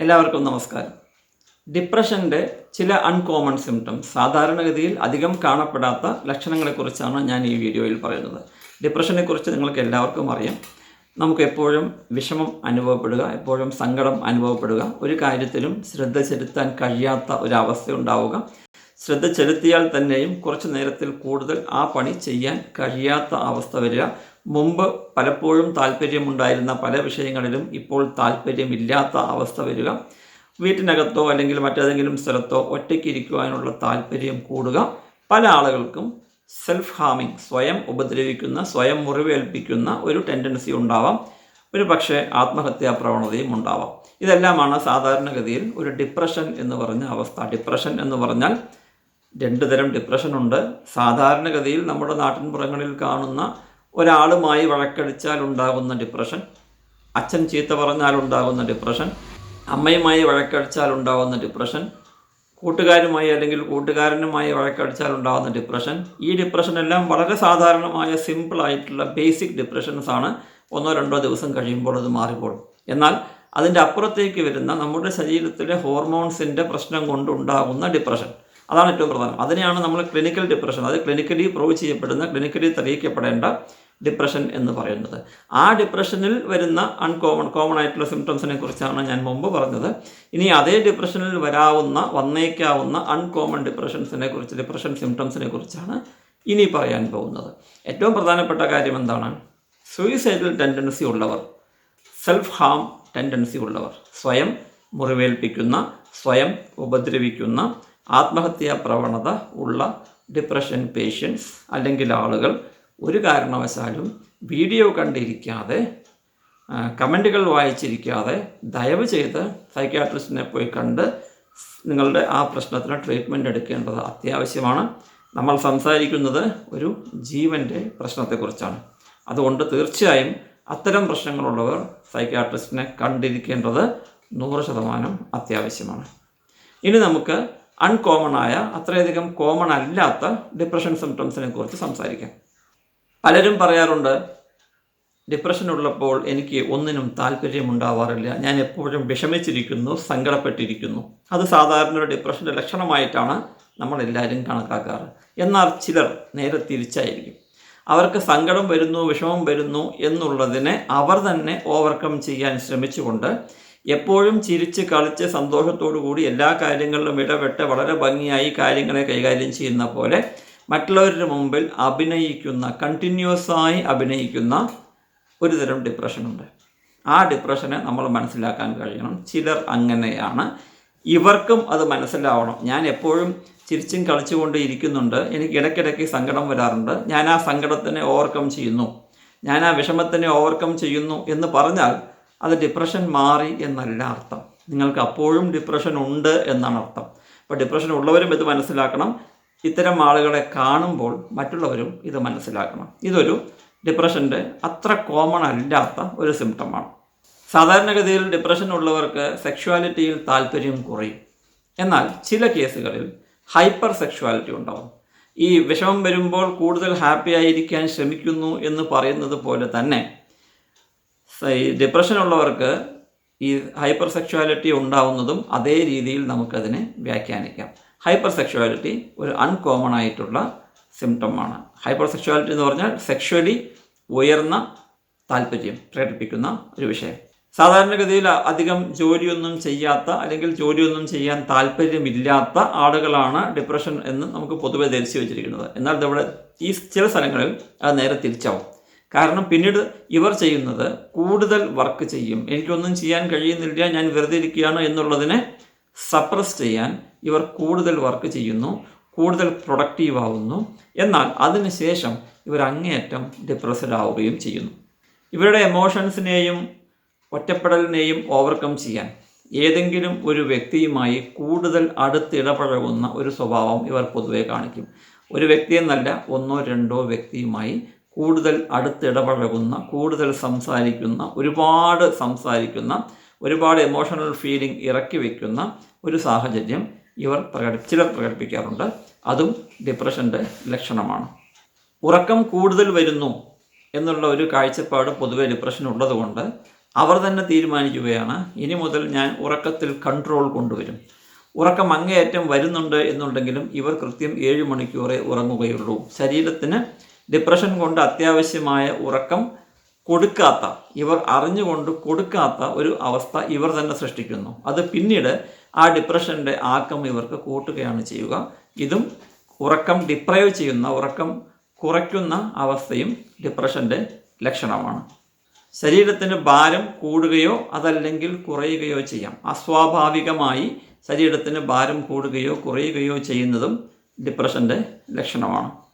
എല്ലാവർക്കും നമസ്കാരം. ഡിപ്രഷന്റെ ചില അൺകോമൺ സിംറ്റംസ് സാധാരണഗതിയിൽ അധികം കാണപ്പെടാത്ത ലക്ഷണങ്ങളെക്കുറിച്ചാണ് ഞാൻ ഈ വീഡിയോയിൽ പറയുന്നത്. ഡിപ്രഷനെക്കുറിച്ച് നിങ്ങൾക്ക് എല്ലാവർക്കും അറിയാം. നമുക്ക് എപ്പോഴും വിഷമം അനുഭവപ്പെടുക എപ്പോഴും സങ്കടം അനുഭവപ്പെടുക ഒരു കാര്യത്തിലും ശ്രദ്ധ ചെലുത്താൻ കഴിയാത്ത ഒരവസ്ഥ ഉണ്ടാവുക. ശ്രദ്ധ ചെലുത്തിയാൽ തന്നെയും കുറച്ച് നേരത്തിൽ കൂടുതൽ ആ പണി ചെയ്യാൻ കഴിയാത്ത അവസ്ഥ വരിക. മുമ്പ് പലപ്പോഴും താല്പര്യമുണ്ടായിരുന്ന പല വിഷയങ്ങളിലും ഇപ്പോൾ താല്പര്യമില്ലാത്ത അവസ്ഥ വരിക. വീട്ടിനകത്തോ അല്ലെങ്കിൽ മറ്റേതെങ്കിലും സ്ഥലത്തോ ഒറ്റയ്ക്ക് ഇരിക്കുവാനുള്ള താല്പര്യം കൂടുക. പല ആളുകൾക്കും സെൽഫ് ഹാമിങ് സ്വയം ഉപദ്രവിക്കുന്ന സ്വയം മുറിവേൽപ്പിക്കുന്ന ഒരു ടെൻഡൻസി ഉണ്ടാവാം. ഒരു പക്ഷേ ആത്മഹത്യാ പ്രവണതയും ഉണ്ടാവാം. ഇതെല്ലാമാണ് സാധാരണഗതിയിൽ ഒരു ഡിപ്രഷൻ എന്ന് പറഞ്ഞ അവസ്ഥ. ഡിപ്രഷൻ എന്ന് പറഞ്ഞാൽ രണ്ട് തരം ഡിപ്രഷനുണ്ട് സാധാരണഗതിയിൽ നമ്മുടെ നാട്ടിൻപുറങ്ങളിൽ കാണുന്ന ഒരാളുമായി വഴക്കടിച്ചാൽ ഉണ്ടാകുന്ന ഡിപ്രഷൻ അച്ഛൻ ചീത്ത പറഞ്ഞാൽ ഉണ്ടാകുന്ന ഡിപ്രഷൻ അമ്മയുമായി വഴക്കടിച്ചാൽ ഉണ്ടാകുന്ന ഡിപ്രഷൻ കൂട്ടുകാരുമായി അല്ലെങ്കിൽ കൂട്ടുകാരനുമായി വഴക്കടിച്ചാൽ ഉണ്ടാകുന്ന ഡിപ്രഷൻ ഈ ഡിപ്രഷൻ എല്ലാം വളരെ സാധാരണമായ സിമ്പിളായിട്ടുള്ള ബേസിക് ഡിപ്രഷൻസ് ആണ്. ഒന്നോ രണ്ടോ ദിവസം കഴിയുമ്പോൾ അത് മാറിപ്പോളും എന്നാൽ അതിന്റെ അപ്പുറത്തേക്ക് വരുന്ന നമ്മുടെ ശരീരത്തിലെ ഹോർമോൺസിന്റെ പ്രശ്നം കൊണ്ടുണ്ടാകുന്ന ഡിപ്രഷൻ അതാണ് ഏറ്റവും പ്രധാനം. അതിനെയാണ് നമ്മൾ ക്ലിനിക്കൽ ഡിപ്രഷൻ അത് ക്ലിനിക്കലി പ്രൂവ് ചെയ്യപ്പെടുന്ന ക്ലിനിക്കലി തെളിയിക്കപ്പെടേണ്ട ഡിപ്രഷൻ എന്ന് പറയുന്നത്. ആ ഡിപ്രഷനിൽ വരുന്ന അൺകോമൺ കോമൺ ആയിട്ടുള്ള സിംറ്റംസിനെ കുറിച്ചാണ് ഞാൻ മുമ്പ് പറഞ്ഞത്. ഇനി അതേ ഡിപ്രഷനിൽ വരാവുന്ന വന്നേക്കാവുന്ന അൺകോമൺ ഡിപ്രഷൻസിനെ കുറിച്ച് ഡിപ്രഷൻ സിംറ്റംസിനെ കുറിച്ചാണ് ഇനി പറയാൻ പോകുന്നത്. ഏറ്റവും പ്രധാനപ്പെട്ട കാര്യം എന്താണ്? സൂയിസൈഡൽ ടെൻഡൻസി ഉള്ളവർ സെൽഫ് ഹാം ടെൻഡൻസി ഉള്ളവർ സ്വയം മുറിവേൽപ്പിക്കുന്ന സ്വയം ഉപദ്രവിക്കുന്ന ആത്മഹത്യാ പ്രവണത ഉള്ള ഡിപ്രഷൻ പേഷ്യൻസ് അല്ലെങ്കിൽ ആളുകൾ ഒരു കാരണവശാലും വീഡിയോ കണ്ടിരിക്കാതെ കമന്റുകൾ വായിച്ചിരിക്കാതെ ദയവ് ചെയ്ത് സൈക്യാട്രിസ്റ്റിനെ പോയി കണ്ട് നിങ്ങളുടെ ആ പ്രശ്നത്തിന് ട്രീറ്റ്മെന്റ് എടുക്കേണ്ടത് അത്യാവശ്യമാണ്. നമ്മൾ സംസാരിക്കുന്നത് ഒരു ജീവന്റെ പ്രശ്നത്തെക്കുറിച്ചാണ്. അതുകൊണ്ട് തീർച്ചയായും അത്തരം പ്രശ്നങ്ങളുള്ളവർ സൈക്യാട്രിസ്റ്റിനെ കണ്ടിരിക്കേണ്ടത് നൂറ് ശതമാനം അത്യാവശ്യമാണ്. ഇനി നമുക്ക് അൺകോമൺ ആയ അത്രയധികം കോമൺ അല്ലാത്ത ഡിപ്രഷൻ സിംറ്റംസിനെ കുറിച്ച് സംസാരിക്കാം. പലരും പറയാറുണ്ട് ഡിപ്രഷൻ ഉള്ളപ്പോൾ എനിക്ക് ഒന്നിനും താല്പര്യമുണ്ടാവാറില്ല. ഞാൻ എപ്പോഴും വിഷമിച്ചിരിക്കുന്നു സങ്കടപ്പെട്ടിരിക്കുന്നു. അത് സാധാരണ ഒരു ഡിപ്രഷന്റെ ലക്ഷണമായിട്ടാണ് നമ്മളെല്ലാവരും കണക്കാക്കാറ്. എന്നാൽ ചിലർ നേരെ തിരിച്ചായിരിക്കും. അവർക്ക് സങ്കടം വരുന്നു വിഷമം വരുന്നു എന്നുള്ളതിനെ അവർ തന്നെ ഓവർകം ചെയ്യാൻ ശ്രമിച്ചുകൊണ്ട് എപ്പോഴും ചിരിച്ച് കളിച്ച് സന്തോഷത്തോടു കൂടി എല്ലാ കാര്യങ്ങളിലും ഇടപെട്ട് വളരെ ഭംഗിയായി കാര്യങ്ങളെ കൈകാര്യം ചെയ്യുന്ന പോലെ മറ്റുള്ളവരുടെ മുമ്പിൽ അഭിനയിക്കുന്ന കണ്ടിന്യൂസ് ആയി അഭിനയിക്കുന്ന ഒരു തരം ഡിപ്രഷനുണ്ട് ആ ഡിപ്രഷനെ നമ്മൾ മനസ്സിലാക്കാൻ കഴിയണം. ചിലർ അങ്ങനെയാണ്. ഇവർക്കും അത് മനസ്സിലാവണം. ഞാൻ എപ്പോഴും ചിരിച്ചും കളിച്ചുകൊണ്ട് ഇരിക്കുന്നുണ്ട്. എനിക്ക് ഇടയ്ക്കിടയ്ക്ക് സങ്കടം വരാറുണ്ട്. ഞാൻ ആ സങ്കടത്തിനെ ഓവർകം ചെയ്യുന്നു. ഞാൻ ആ വിഷമത്തിനെ ഓവർകം ചെയ്യുന്നു എന്ന് പറഞ്ഞാൽ അത് ഡിപ്രഷൻ മാറി എന്നല്ല അർത്ഥം. നിങ്ങൾക്ക് അപ്പോഴും ഡിപ്രഷൻ ഉണ്ട് എന്നാണ് അർത്ഥം. അപ്പോൾ ഡിപ്രഷൻ ഉള്ളവരും ഇത് മനസ്സിലാക്കണം. ഇത്തരം ആളുകളെ കാണുമ്പോൾ മറ്റുള്ളവരും ഇത് മനസ്സിലാക്കണം. ഇതൊരു ഡിപ്രഷന്റെ അത്ര കോമൺ അല്ലാത്ത ഒരു സിംറ്റമാണ് സാധാരണഗതിയിൽ ഡിപ്രഷൻ ഉള്ളവർക്ക് സെക്ഷുവാലിറ്റിയിൽ താല്പര്യം കുറയും. എന്നാൽ ചില കേസുകളിൽ ഹൈപ്പർ സെക്ഷുവാലിറ്റി ഉണ്ടാവും. ഈ വിഷമം വരുമ്പോൾ കൂടുതൽ ഹാപ്പി ആയിരിക്കാൻ ശ്രമിക്കുന്നു എന്ന് പറയുന്നത് പോലെ തന്നെ ഈ ഡിപ്രഷൻ ഉള്ളവർക്ക് ഈ ഹൈപ്പർ സെക്ഷുവാലിറ്റി ഉണ്ടാവുന്നതും അതേ രീതിയിൽ നമുക്കതിനെ വ്യാഖ്യാനിക്കാം. ഹൈപ്പർ സെക്ഷുവാലിറ്റി ഒരു അൺകോമൺ ആയിട്ടുള്ള സിംറ്റമാണ് ഹൈപ്പർ സെക്ഷുവാലിറ്റി എന്ന് പറഞ്ഞാൽ സെക്ഷുവലി ഉയർന്ന താല്പര്യം പ്രകടിപ്പിക്കുന്ന ഒരു വിഷയം. സാധാരണഗതിയിൽ അധികം ജോലിയൊന്നും ചെയ്യാത്ത അല്ലെങ്കിൽ ജോലിയൊന്നും ചെയ്യാൻ താല്പര്യമില്ലാത്ത ആളുകളാണ് ഡിപ്രഷൻ എന്ന് നമുക്ക് പൊതുവെ ധരിച്ചു വെച്ചിരിക്കുന്നത്. എന്നാൽ ഇവിടെ ഈ ചില സ്ഥലങ്ങളിൽ അത് നേരെ തിരിച്ചാവും. കാരണം പിന്നീട് ഇവർ ചെയ്യുന്നത് കൂടുതൽ വർക്ക് ചെയ്യും. എനിക്കൊന്നും ചെയ്യാൻ കഴിയുന്നില്ല ഞാൻ വെറുതെ ഇരിക്കുകയാണ് എന്നുള്ളതിനെ സപ്രസ് ചെയ്യാൻ ഇവർ കൂടുതൽ വർക്ക് ചെയ്യുന്നു കൂടുതൽ പ്രൊഡക്റ്റീവ് ആവുന്നു. എന്നാൽ അതിനുശേഷം ഇവർ അങ്ങേയറ്റം ഡിപ്രസ്ഡ് ആവുകയും ചെയ്യുന്നു. ഇവരുടെ എമോഷൻസിനെയും ഒറ്റപ്പെടലിനെയും ഓവർകം ചെയ്യാൻ ഏതെങ്കിലും ഒരു വ്യക്തിയുമായി കൂടുതൽ അടുത്തിടപഴകുന്ന ഒരു സ്വഭാവം ഇവർ പൊതുവെ കാണിക്കും. ഒരു വ്യക്തിയെന്നല്ല ഒന്നോ രണ്ടോ വ്യക്തിയുമായി കൂടുതൽ അടുത്തിടപഴകുന്ന കൂടുതൽ സംസാരിക്കുന്ന ഒരുപാട് സംസാരിക്കുന്ന ഒരുപാട് എമോഷണൽ ഫീലിംഗ് ഇറക്കി വയ്ക്കുന്ന ഒരു സാഹചര്യം ഇവർ പ്രകടി ചിലർ പ്രകടിപ്പിക്കാറുണ്ട്. അതും ഡിപ്രഷന്റെ ലക്ഷണമാണ്. ഉറക്കം കൂടുതൽ വരുന്നു എന്നുള്ള ഒരു കാഴ്ചപ്പാട് പൊതുവെ ഡിപ്രഷൻ ഉള്ളതുകൊണ്ട് അവർ തന്നെ തീരുമാനിക്കുകയാണ് ഇനി മുതൽ ഞാൻ ഉറക്കത്തിൽ കൺട്രോൾ കൊണ്ടുവരും. ഉറക്കം അങ്ങേയറ്റം വരുന്നുണ്ട് എന്നുണ്ടെങ്കിലും ഇവർ കൃത്യം ഏഴ് മണിക്കൂറേ ഉറങ്ങുകയുള്ളൂ. ശരീരത്തിന് ഡിപ്രഷൻ കൊണ്ട് അത്യാവശ്യമായ ഉറക്കം കൊടുക്കാത്ത ഇവർ അറിഞ്ഞുകൊണ്ട് കൊടുക്കാത്ത ഒരു അവസ്ഥ ഇവർ തന്നെ സൃഷ്ടിക്കുന്നു. അത് പിന്നീട് ആ ഡിപ്രഷന്റെ ആക്കം ഇവർക്ക് കൂട്ടുകയാണ് ചെയ്യുക. ഇതും ഉറക്കം ഡിപ്രൈവ് ചെയ്യുന്ന ഉറക്കം കുറയ്ക്കുന്ന അവസ്ഥയും ഡിപ്രഷന്റെ ലക്ഷണമാണ്. ശരീരത്തിന് ഭാരം കൂടുകയോ അതല്ലെങ്കിൽ കുറയുകയോ ചെയ്യാം. അസ്വാഭാവികമായി ശരീരത്തിന് ഭാരം കൂടുകയോ കുറയുകയോ ചെയ്യുന്നതും ഡിപ്രഷന്റെ ലക്ഷണമാണ്.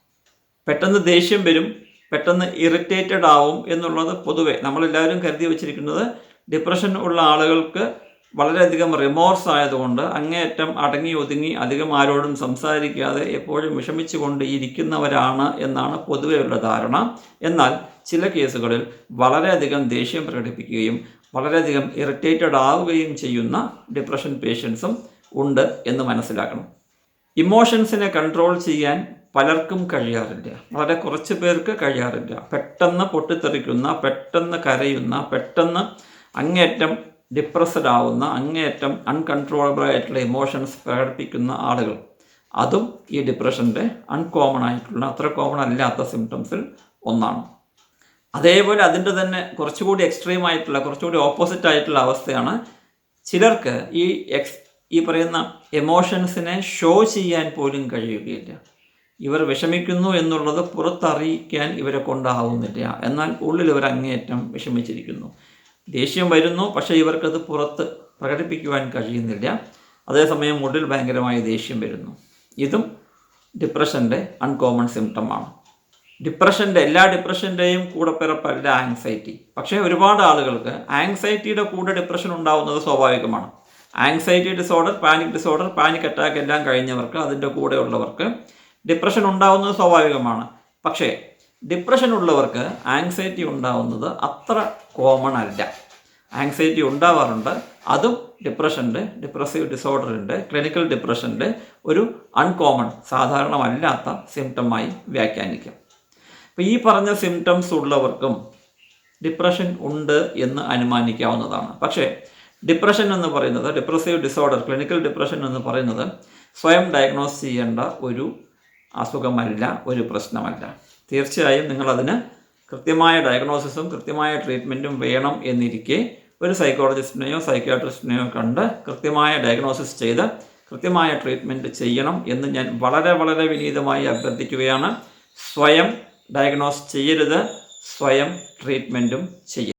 പെട്ടെന്ന് ദേഷ്യം വരും പെട്ടെന്ന് ഇറിറ്റേറ്റഡ് ആവും എന്നുള്ളത് പൊതുവെ നമ്മളെല്ലാവരും കരുതി വച്ചിരിക്കുന്നത് ഡിപ്രഷൻ ഉള്ള ആളുകൾക്ക് വളരെയധികം റിമോർസ് ആയതുകൊണ്ട് അങ്ങേയറ്റം അടങ്ങി ഒതുങ്ങി അധികം ആരോടും സംസാരിക്കാതെ എപ്പോഴും വിഷമിച്ചുകൊണ്ട് ഇരിക്കുന്നവരാണ് എന്നാണ് പൊതുവെയുള്ള ധാരണ. എന്നാൽ ചില കേസുകളിൽ വളരെയധികം ദേഷ്യം പ്രകടിപ്പിക്കുകയും വളരെയധികം ഇറിറ്റേറ്റഡ് ആവുകയും ചെയ്യുന്ന ഡിപ്രഷൻ പേഷ്യൻസും ഉണ്ട് എന്ന് മനസ്സിലാക്കണം. ഇമോഷൻസിനെ കൺട്രോൾ ചെയ്യാൻ പലർക്കും കഴിയാറില്ല. വളരെ കുറച്ച് പേർക്ക് കഴിയാറില്ല. പെട്ടെന്ന് പൊട്ടിത്തെറിക്കുന്ന പെട്ടെന്ന് കരയുന്ന പെട്ടെന്ന് അങ്ങേറ്റം ഡിപ്രസ്ഡ് ആവുന്ന അങ്ങേയറ്റം അൺകൺട്രോളബിൾ ആയിട്ടുള്ള ഇമോഷൻസ് പ്രകടിപ്പിക്കുന്ന ആളുകൾ. അതും ഈ ഡിപ്രഷന്റെ അൺകോമൺ ആയിട്ടുള്ള അത്ര കോമൺ അല്ലാത്ത സിംറ്റംസിൽ ഒന്നാണ്. അതേപോലെ അതിന്റെ തന്നെ കുറച്ചുകൂടി എക്സ്ട്രീം ആയിട്ടുള്ള കുറച്ചുകൂടി ഓപ്പോസിറ്റ് ആയിട്ടുള്ള അവസ്ഥയാണ് ചിലർക്ക് ഈ എക്സ് ഈ പറയുന്ന എമോഷൻസിനെ ഷോ ചെയ്യാൻ പോലും കഴിയുകയില്ല. ഇവർ വിഷമിക്കുന്നു എന്നുള്ളത് പുറത്തറിയിക്കാൻ ഇവരെ കൊണ്ടാവുന്നില്ല. എന്നാൽ ഉള്ളിൽ ഇവർ അങ്ങേയറ്റം വിഷമിച്ചിരിക്കുന്നു. ദേഷ്യം വരുന്നു പക്ഷേ ഇവർക്കത് പുറത്ത് പ്രകടിപ്പിക്കുവാൻ കഴിയുന്നില്ല. അതേസമയം ഉള്ളിൽ ഭയങ്കരമായ ദേഷ്യം വരുന്നു. ഇതും ഡിപ്രഷന്റെ അൺകോമൺ സിംറ്റമാണ് ഡിപ്രഷന്റെ എല്ലാ ഡിപ്രഷന്റെയും കൂടെ പിറപ്പല്ല ആങ്സൈറ്റി പക്ഷേ ഒരുപാട് ആളുകൾക്ക് ആങ്സൈറ്റിയുടെ കൂടെ ഡിപ്രഷൻ ഉണ്ടാകുന്നത് സ്വാഭാവികമാണ്. Anxiety disorder panic disorder panic attack എല്ലാം കഴിഞ്ഞവർക്ക് അതിന്റെ കൂടെയുള്ളവർക്ക് ഡിപ്രഷൻ ഉണ്ടാവുന്നത് സ്വാഭാവികമാണ്. പക്ഷേ ഡിപ്രഷൻ ഉള്ളവർക്ക് ആങ്സൈറ്റി ഉണ്ടാവുന്നത് അത്ര കോമൺ അല്ല. ആങ്സൈറ്റി ഉണ്ടാവാറുണ്ട്. അതും ഡിപ്രഷന്റെ ഡിപ്രസീവ് ഡിസോർഡറിന്റെ ക്ലിനിക്കൽ ഡിപ്രഷന്റെ ഒരു അൺകോമൺ സാധാരണമല്ലാത്ത സിംറ്റമായി വ്യാഖ്യാനിക്കാം. അപ്പോൾ ഈ പറഞ്ഞ സിംറ്റംസ് ഉള്ളവർക്കും ഡിപ്രഷൻ ഉണ്ട് എന്ന് അനുമാനിക്കാവുന്നതാണ്. പക്ഷേ ഡിപ്രഷൻ എന്ന് പറയുന്നത് ഡിപ്രസീവ് ഡിസോർഡർ ക്ലിനിക്കൽ ഡിപ്രഷൻ എന്ന് പറയുന്നത് സ്വയം ഡയഗ്നോസ് ചെയ്യേണ്ട ഒരു അസുഖമല്ല ഒരു പ്രശ്നമല്ല. തീർച്ചയായും നിങ്ങളതിന് കൃത്യമായ ഡയഗ്നോസിസും കൃത്യമായ ട്രീറ്റ്മെന്റും വേണം എന്നിരിക്കെ ഒരു സൈക്കോളജിസ്റ്റിനെയോ സൈക്യാട്രിസ്റ്റിനെയോ കണ്ട് കൃത്യമായ ഡയഗ്നോസിസ് ചെയ്ത് കൃത്യമായ ട്രീറ്റ്മെന്റ് ചെയ്യണം എന്ന് ഞാൻ വളരെ വളരെ വിനീതമായി അഭ്യർത്ഥിക്കുകയാണ്. സ്വയം ഡയഗ്നോസ് ചെയ്യരുത് സ്വയം ട്രീറ്റ്മെന്റും ചെയ്യരുത്